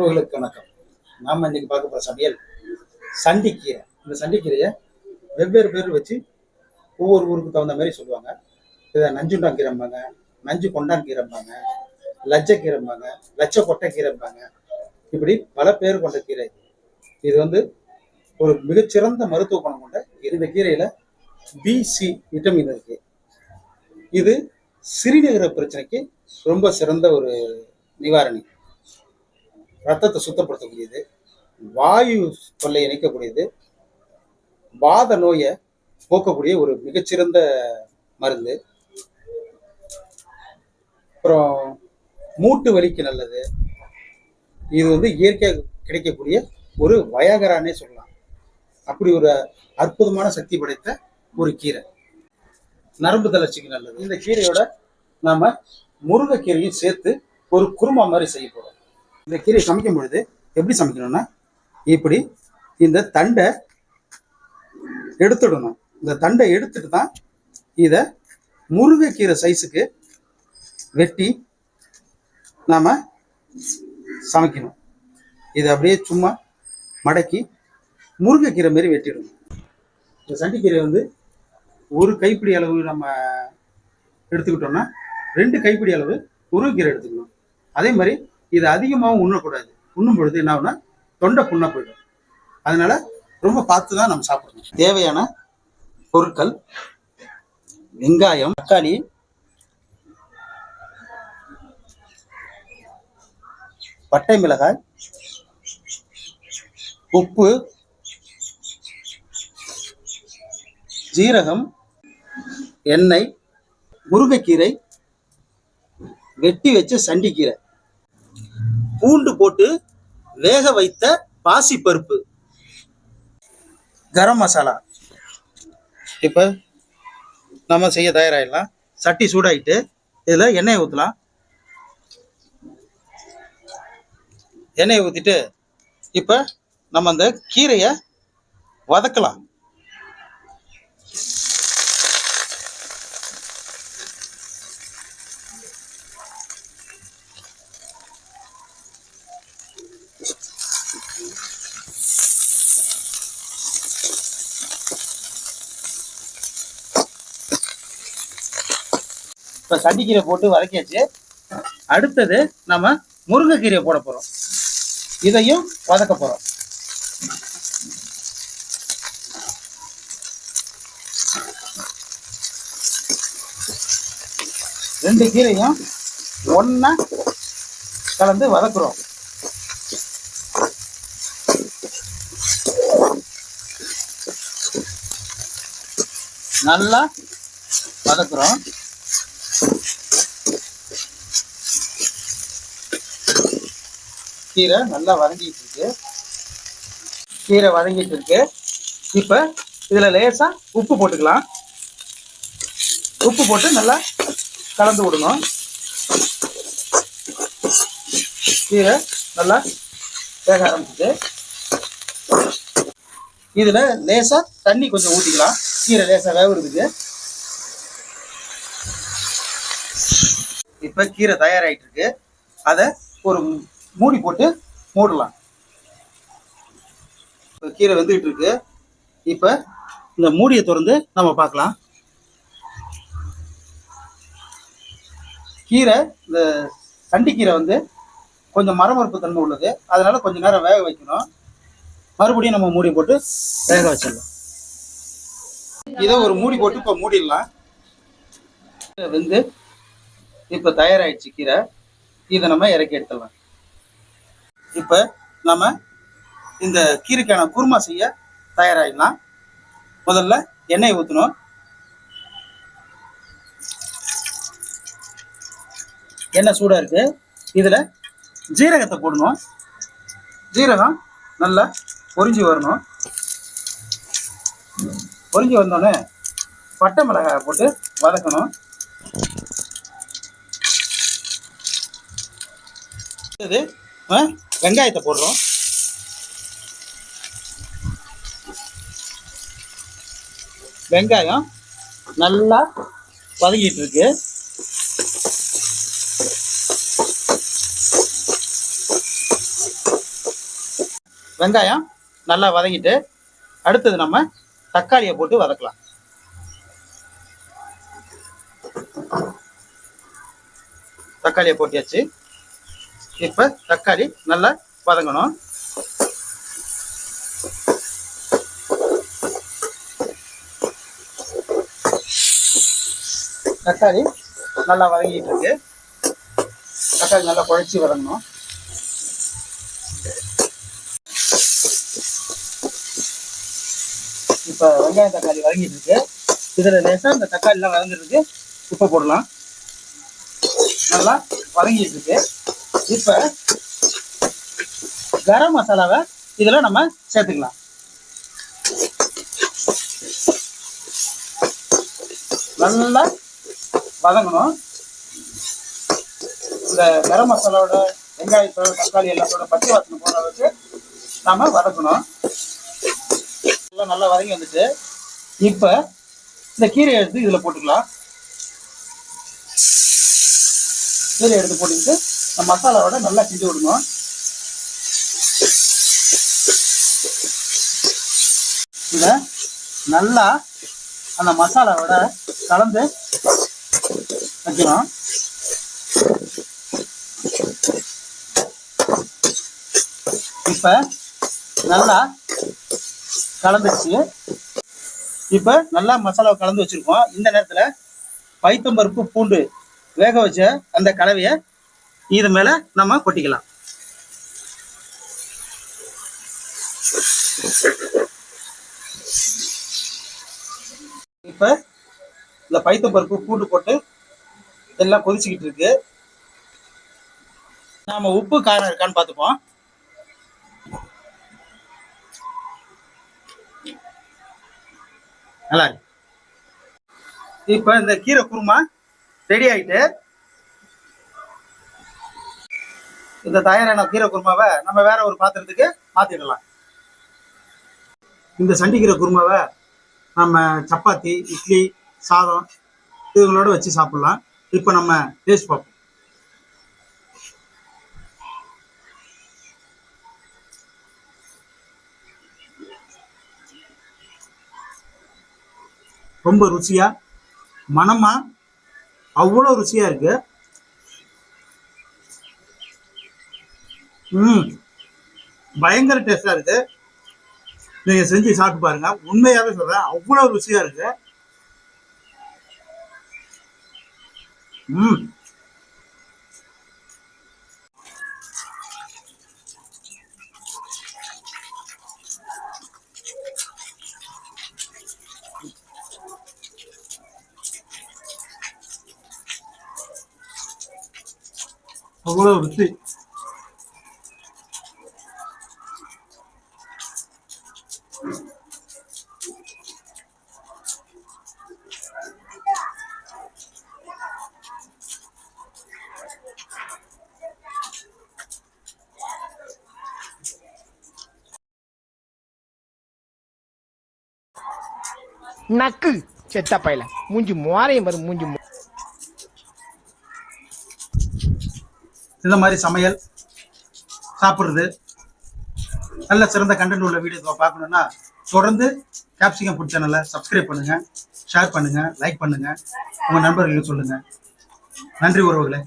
உறவுகளுக்கு வணக்கம். நாம இன்னைக்கு பார்க்க போற சமையல் சண்டிக்கீரை. இந்த சண்டிக்கீரையை வெவ்வேறு பேர் வச்சு ஒவ்வொரு ஊருக்கு தகுந்த மாதிரி சொல்லுவாங்க. இதை நஞ்சுண்டான் கீரைம்பாங்க நஞ்சு கொண்டான் கீரைம்பாங்க லஜ்ஜ கீரைம்பாங்க லட்ச கொட்டை கீரைம்பாங்க இப்படி பல பேர் கொண்ட கீரை. இது. வந்து ஒரு மிகச்சிறந்த மருத்துவ குணம் கொண்ட இந்த கீரையில பிசி விட்டமின் இருக்கு. இது சிறுநீரக பிரச்சனைக்கு ரொம்ப சிறந்த ஒரு நிவாரணி. ரத்தத்தை சுத்தப்படுத்தக்கூடியது வாயு தொல்லை நீக்கக்கூடியது வாத நோயை போக்கக்கூடிய ஒரு மிகச்சிறந்த மருந்து. அப்புறம் மூட்டு வலிக்கு நல்லது. இது வந்து இயற்கையாக கிடைக்கக்கூடிய ஒரு வயகரானே சொல்லலாம். அப்படி ஒரு அற்புதமான சக்தி படைத்த ஒரு கீரை. நரம்பு தளர்ச்சிக்கு நல்லது. இந்த கீரையோட நாம முருங்கைக்கீரையும் சேர்த்து ஒரு குருமா மாதிரி செய்ய இந்த கீரையை சமைக்கும் பொழுது எப்படி சமைக்கணும்னா இப்படி இந்த தண்டை எடுத்துடணும். இந்த தண்டை எடுத்துட்டு தான் இதை முருங்கைக்கீரை சைஸுக்கு வெட்டி நாம சமைக்கணும். இதை அப்படியே சும்மா மடக்கி முருங்கைக்கீரை மாதிரி வெட்டிடணும். இந்த சண்டிக்கீரை வந்து ஒரு கைப்பிடி அளவு நம்ம எடுத்துக்கிட்டோம்னா ரெண்டு கைப்பிடி அளவு முருங்கைக்கீரை எடுத்துக்கணும். அதே மாதிரி இது அதிகமாகவும் உண்ணக்கூடாது. உண்ணும் பொழுது என்ன ஆகுனா தொண்டை புண்ணா போயிடும். அதனால ரொம்ப பார்த்து தான் நம்ம சாப்பிடணும். தேவையான பொருட்கள் வெங்காயம் தக்காளி பட்டை மிளகாய் உப்பு ஜீரகம் எண்ணெய் முருங்கைக்கீரை வெட்டி வச்ச சண்டிக்கீரை. பூண்டு போட்டு வேக வைத்த பாசிப்பருப்பு கரம் மசாலா. இப்போ நம்ம செய்ய தயாராகிடலாம் சட்டி சூடாயிட்டு இதில் எண்ணெயை ஊற்றலாம் எண்ணெயை ஊற்றிட்டு இப்போ நம்ம அந்த கீரையை வதக்கலாம். கட்டிக்கீரை போட்டு வதக்கியாச்சு. அடுத்தது நம்ம முருங்கைக்கீரையை போட போகிறோம் இதையும் வதக்க போகிறோம் ரெண்டு கீரையும் ஒன்றா கலந்து வதக்குறோம். நல்லா வதக்குறோம். கீரை நல்லா வதங்கிட்டு இருக்கு. கீரை வதங்கிட்டு இருக்கு. இப்போ இதுல லேசா உப்பு போட்டுக்கலாம். உப்பு போட்டு நல்லா கலந்து விடணும். கீரை நல்லா வேக ஆரம்பிச்சு இதுல லேசா தண்ணி கொஞ்சம் ஊற்றிக்கலாம் கீரை லேசா வேவுறதுக்கு. இப்ப கீரை தயாராயிட்டு இருக்கு. அதை ஒரு மூடி போட்டு மூடலாம். இப்போ கீரை வெந்துகிட்டு இருக்கு. இப்போ இந்த மூடியை திறந்து நம்ம பார்க்கலாம். கீரை இந்த சண்டிக்கீரை வந்து கொஞ்சம் மரமறுப்பு தன்மை உள்ளது. அதனால் கொஞ்சம் நேரம் வேக வைக்கணும். மறுபடியும் நம்ம மூடி போட்டு வேக வச்சிடலாம். இதை ஒரு மூடி போட்டு இப்போ மூடிடலாம். வந்து வெந்து இப்போ தயாராகிடுச்சு கீரை. இதை நம்ம இறக்கி எடுத்துடலாம். இப்போ நம்ம இந்த கீரைக்கான குருமா செய்ய தயாராகிடலாம் முதல்ல எண்ணெய் ஊற்றணும் எண்ணெய் சூடாக இருக்குது இதில் ஜீரகத்தை போடணும். ஜீரகம் நல்லா பொரிஞ்சு வரணும். பொரிஞ்சு வந்தோடனே பட்டை மிளகாயை போட்டு வதக்கணும். இது ஆ, வெங்காயத்தை போடுறோம். வெங்காயம் நல்லா வதங்கிட்டு இருக்கு. வெங்காயம் நல்லா வதங்கிட்டு அடுத்தது நம்ம தக்காளியை போட்டு வதக்கலாம். தக்காளியை போட்டியாச்சு. இப்போ தக்காளி நல்லா வதங்கணும். தக்காளி நல்லா வதங்கிட்டு இருக்கு. தக்காளி நல்லா குழச்சி வதங்கணும். இப்போ வெங்காயம் தக்காளி வதங்கிட்டு இருக்கு. இதில் லேசாக இந்த தக்காளிலாம் வதங்கிருக்கு உப்பு போடலாம். நல்லா வதங்கிட்டு இருக்கு. இப்போ கரம் மசாலாவை இதில் நம்ம சேர்த்துக்கலாம். நல்லா வதங்கணும். இந்த கரம் மசாலாவோட வெங்காயத்தோட தக்காளி எல்லாத்தோட பச்சை வாசனை போகிற அளவுக்கு நாம் வதக்கணும். எல்லாம் நல்லா வதங்கி வந்துட்டு இப்போ இந்த கீரையை எடுத்து இதில் போட்டுக்கலாம். கீரை எடுத்து போட்டுக்கிட்டு மசாலாவோட நல்லா கிண்டி விடணும் இதை நல்லா அந்த மசாலாவோட கலந்து வைக்கணும் இப்போ நல்லா கலந்துச்சு இப்போ நல்லா மசாலாவை கலந்து வச்சிருக்கோம். இந்த நேரத்தில் பைத்தம்பருப்பு பூண்டு வேக வச்ச அந்த கலவையை இது மேல நம்ம கொட்டிக்கலாம். இப்போ இந்த பைத்தம்பருப்பு பூண்டு போட்டு எல்லாம் கொதிச்சுக்கிட்டு இருக்கு. நாம உப்பு காரம் இருக்கான்னு பார்த்துப்போம். நல்லா இருக்கு. இப்போ இந்த கீரை குருமா ரெடி ஆயிட்டு இந்த தயாரான கீரை குருமாவை நம்ம வேற ஒரு பாத்திரத்துக்கு மாத்திடலாம். இந்த சண்டிக்கீரை குருமாவை நம்ம சப்பாத்தி இட்லி சாதம் இதுகளோட வச்சு சாப்பிடலாம். இப்போ நம்ம டேஸ்ட் பார்ப்போம். ரொம்ப ருசியா மனமா அவ்வளோ ருசியா இருக்கு. ம். பயங்கர டேஸ்டா இருக்கு. நீங்க செஞ்சு சாப்பிட்டு பாருங்க. உண்மையாவே சொல்றேன் அவ்வளவு ருசியா இருக்கு. ம். அவ்வளவு ருசி. நக்கு. செத்த பையல. மூஞ்சி மோரையும் வரும் மூஞ்சி இந்த மாதிரி சமையல் சாப்பிட்றது நல்ல சிறந்த கண்டென்ட் உள்ள வீடியோ பார்க்கணுன்னா தொடர்ந்து கேப்சிகம் ஃபுட் சேனலை சப்ஸ்கிரைப் பண்ணுங்க ஷேர் பண்ணுங்க லைக் பண்ணுங்க உங்க நண்பர்களுக்கு சொல்லுங்க. நன்றி உறவுகளே.